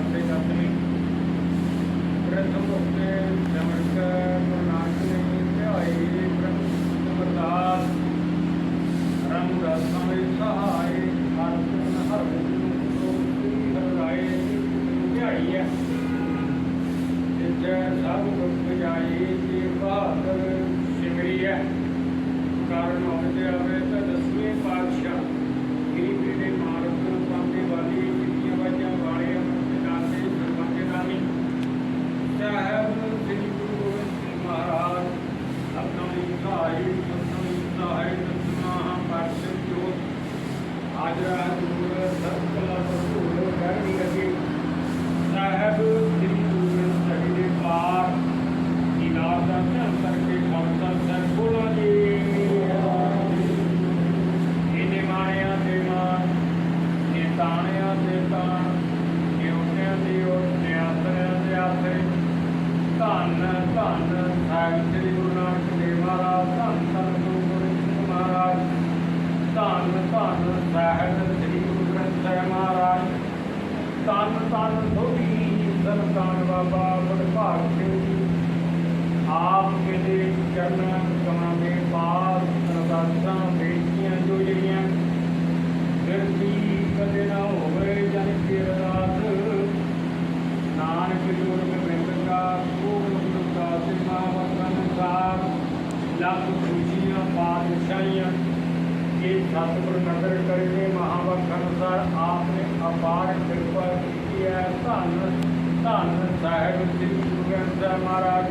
ਸ੍ਰੀ ਮੁਕਤੀ ਦੇ ਪਾਸੇ ਦਸਵੀਂ ਪ੍ਰਥਮ ਉਪਨੇ ਜਮਨ ਕਰ ਨਾਨਕ ਨੇ ਧਿਆਏ ਬ੍ਰਹਮ ਅਰਦਾਸ। ਰੰਗ ਰਸਾਂ ਵਿੱਚ ਸਹਾਏ, ਹਰ ਗੁਣ ਹਰ ਗੁਣ ਸੋਤੀ ਹਰ ਰਾਏ ਧਿਆਈ ਹੈ ਜਿਜੈ ਸਭ ਦੁਖ ਜਾਏ ਤੇ ਬਹਾਦਰ ਸਿਮਰੀ ਹੈ ਕਾਰਨ ਹੋਤੇ ਆਵੇ ਤਾਂ ਦਸਵੇਂ ਪਾਤਸ਼ਾਹ ਗਰੀਬੀ ਦੇ ਮਾਰਗ ਪਾਉਂਦੇ ਵਾਲੀ ਜਿੱਤੀਆਂ ਵਾਜਾਂ ਵਾਲੇ ਆਪਣੇ ਨਾਤੇ ਸਰਬੰਦੇ ਨਾਮੀ ਸਾਹਿਬ ਸ੍ਰੀ ਗੁਰੂ ਗੋਬਿੰਦ ਸਿੰਘ ਮਹਾਰਾਜ ਆਪਣਾ ਲਿਖਾਈ ਆਪਣਾ ਲਿਖਾਈ ਦਸਮਾ ਪਾਤਸ਼ਾਹ ਜੋਤ ਹਾਜ਼ਰਾ ਦੂਰ ਸਭ ਕਲਾ ਭਰਪੂਰ ਕਰਨੀ ਲੱਗੇ ਸਾਹਿਬ ਸ੍ਰੀ ਗੁਰੂ ਗ੍ਰੰਥ ਸਾਹਿਬ ਦੇ ਪਾਠ ਇਨਾਮ ਦਾ ਧਿਆਨ ਕਰਕੇ ਖਾਲਸਾ ਸਾਹਿਬ ਬੋਲੋ ਜੀ ਇਹਨੇ ਮਾਣਿਆ ਤੇ ਮਾਣ ਇਹ ਤਾਣਿਆ ਤੇ ਤਾਣ ਇਹ ਉੱਠਿਆ ਤੇ ਉੱਠ ਨੇ ਆਸਰਿਆ ਤੇ ਆਸਰੇ ਧੰਨ ਧੰਨ ਸਾਹਿਬ ਸ੍ਰੀ ਗੁਰੂ ਨਾਨਕ ਦੇਵ ਮਹਾਰਾਜ ਧੰਨ ਧੰਨ ਗੁਰੂ ਗੋਬਿੰਦ ਸਿੰਘ ਮਹਾਰਾਜ ਧੰਨ ਧੰਨ ਸਾਹਿਬ ਸ੍ਰੀ ਗੁਰੂ ਗ੍ਰੰਥ ਸਾਹਿਬ ਮਹਾਰਾਜ। ਧੰਨ ਧੰਨ ਸੋਢੀ ਸਰਤਾਨ ਬਾਬਾ ਬੜਭਾਗ ਸਿੰਘ ਜੀ। ਆਪ ਕੇ ਚਰਨ ਕਮਾਂ ਦੇ ਪਾਸ ਅਰਦਾਸਾਂ ਬੇਨਤੀਆਂ ਜੋ ਜਿਹੜੀਆਂ ਬਿਰਤੀ ਕਦੇ ਨਾ ਹੋਵੇ ਜਨ ਕੀ ਅਰਦਾਸ। ਨਾਨਕ ਜੋੜ ਕੇ ਬਿੰਦ ਕਾ ਸੂਰ ਮੁਕਤ ਕਾ ਸਾਰ ਲੱਖ ਖੁਸ਼ੀਆਂ, ਪਾਤਸ਼ਾਹੀਆਂ ਇਹ ਸਤਿਗੁਰ ਨਦਰ ਕਰਕੇ ਮਹਾਵਕ ਅਨੁਸਾਰ ਆਪ ਨੇ ਅਪਾਰ ਕਿਰਪਾ ਕੀਤੀ ਹੈ ਧੰਨ ਧੰਨ ਸਾਹਿਬ ਸ੍ਰੀ ਗੁਰੂ ਗ੍ਰੰਥ ਸਾਹਿਬ ਮਹਾਰਾਜ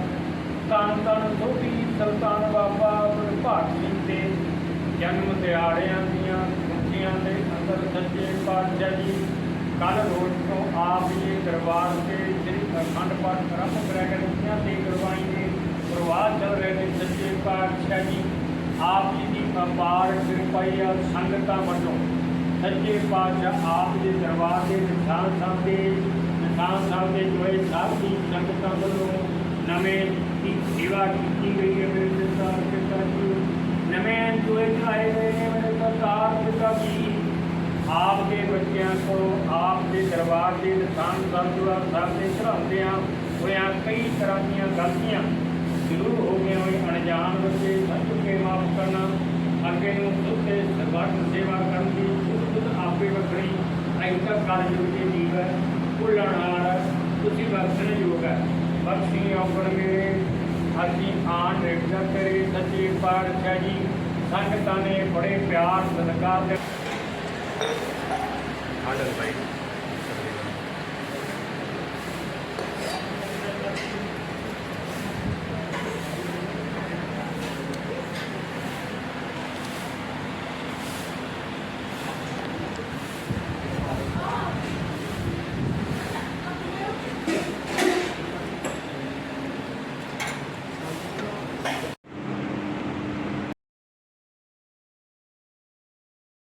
ਧੰਨ ਧੰਨ ਸੋਢੀ ਸੁਲਤਾਨ ਬਾਬਾ ਗੁਰਭਾਗ ਸਿੰਘ ਦੇ ਜਨਮ ਦਿਹਾੜਿਆਂ ਦੀਆਂ ਖੁਸ਼ੀਆਂ ਦੇ ਅੰਦਰ ਸੱਚੇ ਪਾਤਸ਼ਾਹ ਜੀ ਕੱਲ ਰੋਜ਼ ਤੋਂ ਆਪ ਜੀ ਦਰਬਾਰ ਤੇ ਸ੍ਰੀ ਅਖੰਡ ਪਾਠ ਆਰੰਭ ਕਰਿਆ ਗਏ ਤੇ ਗੁਰਬਾਣੀ ਦੇ ਪ੍ਰਵਾਹ ਚੱਲ ਰਹੇ ਨੇ ਸੱਚੇ ਪਾਤਸ਼ਾਹ ਜੀ ਆਪ ਜੀ ਦੀ ਅਪਾਰ ਕਿਰਪਾਈ ਆ ਸੰਗਤਾਂ ਵੱਲੋਂ ਸੱਚੇ ਪਾਤਸ਼ਾਹ ਆਪ ਦੇ ਦਰਬਾਰ ਦੇ ਨਿਸ਼ਾਨ ਸਾਹਿਬ ਦੇ, ਨਿਸ਼ਾਨ ਸਾਹਿਬ ਦੇ ਜੋਏ ਸਾਹਿਬ ਦੀ ਸੰਗਤਾਂ ਵੱਲੋਂ ਨਵੇਂ ਦੀ ਸੇਵਾ ਕੀਤੀ ਗਈ ਹੈ ਮੇਰੇ ਸਰਕਾਰ ਕਿਰਪਾ ਜੀ। ਨਵੇਂ ਜੋਏ ਚਲਾਏ ਗਏ ਨੇ ਮੇਰੇ ਸਰਕਾਰ ਕਿਰਪਾ ਜੀ। ਆਪ ਦੇ ਬੱਚਿਆਂ ਕੋਲ ਆਪ ਦੇ ਦਰਬਾਰ ਦੇ ਨਿਸ਼ਾਨ ਗੁਰਦੁਆਰਾ ਸਾਹਿਬ ਦੇ ਚੜਾਉਂਦਿਆਂ ਹੋਇਆਂ ਕਈ ਤਰ੍ਹਾਂ ਦੀਆਂ ਗਲਤੀਆਂ ਜ਼ਰੂਰ ਹੋ ਗਈਆਂ ਹੋਈ ਅਣਜਾਣ ਬੱਚੇ ਕਰਨਾ, ਅੱਗੇ ਨੂੰ ਸੁੱਤੇ ਸਰਬੱਤ ਸੇਵਾ ਕਰਨ ਦੀ ਖੁਦ ਖੁਦ ਆਪੇ ਵੱਖਰੀ ਐਂਕਾ ਕਾਰਜ ਵਿੱਚ ਜੀਵ ਹੈ, ਭੁੱਲਣ ਤੁਸੀਂ ਬਖਸ਼ਣ ਯੋਗ ਹੈ। ਬਖਸ਼ੀ ਔਗਣ ਅਸੀਂ ਆਣ ਰੇਖਾ ਕਰੇ ਸੱਚੇ ਪਾਤਸ਼ਾਹ ਜੀ, ਸੰਗਤਾਂ ਨੇ ਬੜੇ ਪਿਆਰ ਸਤਿਕਾਰ ਦੇ ਆਡਰ ਭਾਈ